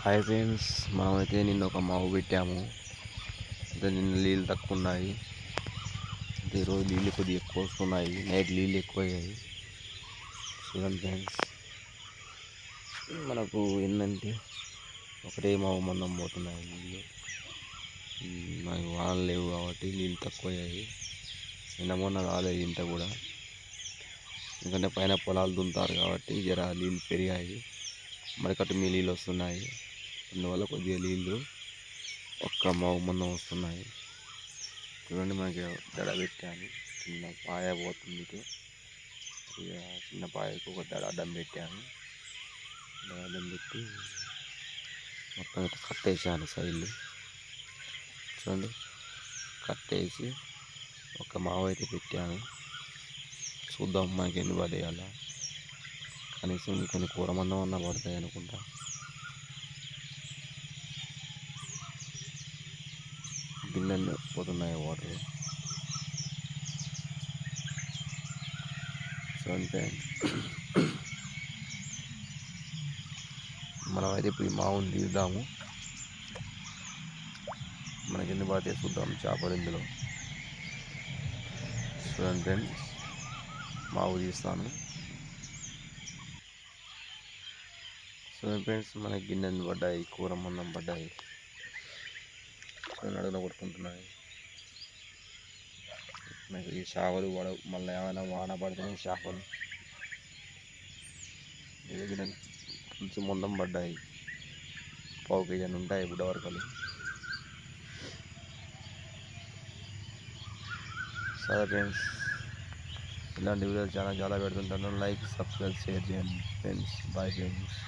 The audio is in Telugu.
హాయ్ ఫ్రెండ్స్ మనమైతే నిన్న ఒక మావు పెట్టాము. అంటే నిన్న నీళ్ళు తక్కువ ఉన్నాయి. ఈరోజు నీళ్ళు కొద్దిగా ఎక్కువ వస్తున్నాయి. నైట్ నీళ్ళు ఎక్కువ అయ్యాయి చూడండి ఫ్రెండ్స్. మనకు ఏంటంటే ఒకటే మావు మందం పోతున్నాయి నీళ్ళు. మనకి వానలు లేవు కాబట్టి నీళ్ళు తక్కువ అయ్యాయి నిన్న మొన్న రాలేదు ఇంత కూడా. ఎందుకంటే పైన పొలాలు దుంతారు కాబట్టి జర నీళ్ళు పెరిగాయి. మరికట్టు మీ నీళ్ళు వస్తున్నాయి. అందువల్ల కొద్దిగా నీళ్ళు ఒక్క మావు మందం వస్తున్నాయి. చూడండి మనకి దడ పెట్టాను. చిన్న పాయ పోతుంది ఇక చిన్న పాయకు ఒక దడ అడ్డం పెట్టాను. దడ అడ్డం పెట్టి మొత్తం కట్టేసాను సైడ్లు. చూడండి కట్టేసి ఒక మావు అయితే పెట్టాను. చూద్దాం మనకి ఎన్ని పడేయాల. అలా కనీసం కొన్ని కూర మందం అన్నా పడతాయి అనుకుంటా. గిన్నెలు పోతున్నాయి వాటర్ చూడండి మనం అయితే ఇప్పుడు ఈ మావుని తీద్దాము మనకి ఎన్ని బాగా చూద్దాం చేపలు ఇందులో. చూడండి ఫ్రెండ్స్ మావు తీస్తాను చూడండి ఫ్రెండ్స్ మనకి గిన్నెలు పడ్డాయి కూర మందం పడ్డాయి. నడుగున కొట్టుకుంటున్నాయి మనకి ఈ చేపలు పడ మళ్ళీ ఏమైనా వాన పడితేనే చేపలు. గిన్నె కొంచెం మందం పడ్డాయి. పావు కేజీ అని ఉంటాయి బుడ్డవరకలు సరే ఫ్రెండ్స్ ఇలాంటి వీడియోలు చాలా చాలా పెడుతుంటాను. లైక్ సబ్స్క్రైబ్ షేర్ చేయండి ఫ్రెండ్స్ బాయ్ ఫ్రెండ్స్